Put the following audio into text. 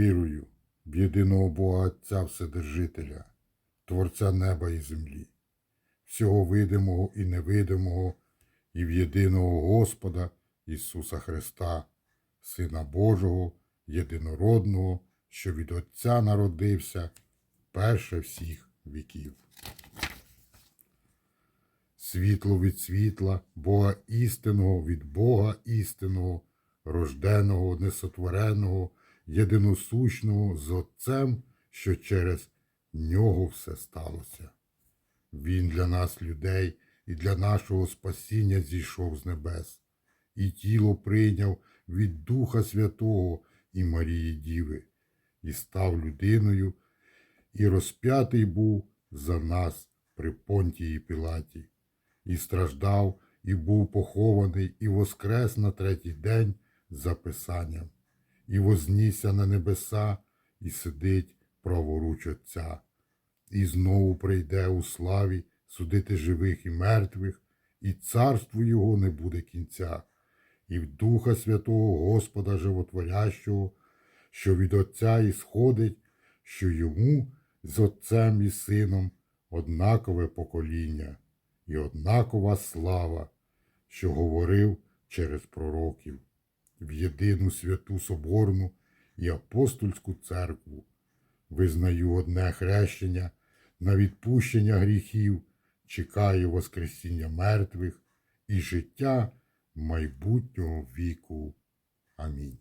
Вірую в єдиного Бога Отця Вседержителя, Творця неба і землі, всього видимого і невидимого, і в єдиного Господа Ісуса Христа, Сина Божого, єдинородного, що від Отця народився перше всіх віків. Світло від світла, Бога істинного від Бога істинного, рожденого, несотвореного, єдиносущного з Отцем, що через нього все сталося. Він для нас, людей, і для нашого спасіння зійшов з небес, і тіло прийняв від Духа Святого і Марії Діви, і став людиною, і розп'ятий був за нас при Понтії Пілаті, і страждав, і був похований, і воскрес на третій день за Писанням, і вознісся на небеса, і сидить праворуч Отця, і знову прийде у славі судити живих і мертвих, і царству його не буде кінця, і в Духа Святого Господа Животворящого, що від Отця ісходить, що йому з Отцем і Сином однакове покоління і однакова слава, що говорив через пророків, в єдину святу Соборну і апостольську церкву. Визнаю одне хрещення на відпущення гріхів, чекаю Воскресіння мертвих і життя майбутнього віку. Амінь.